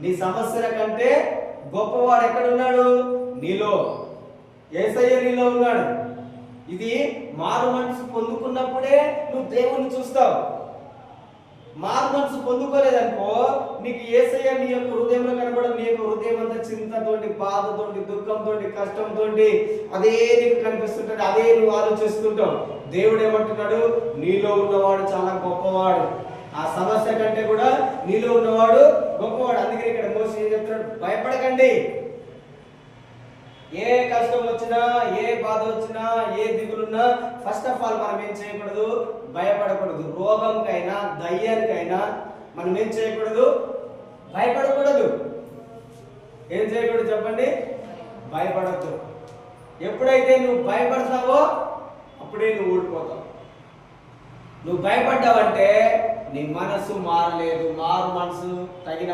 నీ సమస్యల కంటే గొప్పవాడు ఎక్కడున్నాడు? నీలో. ఏసయ్య నీలో ఉన్నాడు. ఇది మారు మనసు పొందుకున్నప్పుడే నువ్వు దేవుణ్ణి చూస్తావు. మారు మనసు పొందుకోలేదనుకో నీకు ఏసయ్య నీ యొక్క హృదయంలో కనబడదు నీ యొక్క హృదయం అంతా చింతతోటి బాధతోటి దుఃఖంతోటి కష్టంతోటి అదే నీకు కనిపిస్తుంటాడు అదే నువ్వు ఆలోచిస్తుంటావు. దేవుడు ఏమంటున్నాడు నీలో ఉన్నవాడు చాలా గొప్పవాడు. ఆ సమస్య కంటే కూడా నీలో ఉన్నవాడు గొప్పవాడు అందుకని ఇక్కడ మోసి ఏం చెప్తున్నాడు? భయపడకండి. ఏ కష్టం వచ్చినా ఏ బాధ వచ్చినా ఏ దిగులున్నా ఫస్ట్ ఆఫ్ ఆల్ మనం ఏం చేయకూడదు? భయపడకూడదు. రోగంకైనా దయ్యానికైనా మనం ఏం చేయకూడదు? భయపడకూడదు. ఏం చేయకూడదు చెప్పండి? భయపడద్దు. ఎప్పుడైతే నువ్వు భయపడతావో అప్పుడే నువ్వు ఊడిపోతావు. నువ్వు భయపడ్డావంటే నీ మనసు మారలేదు. మారు మనసు తగిన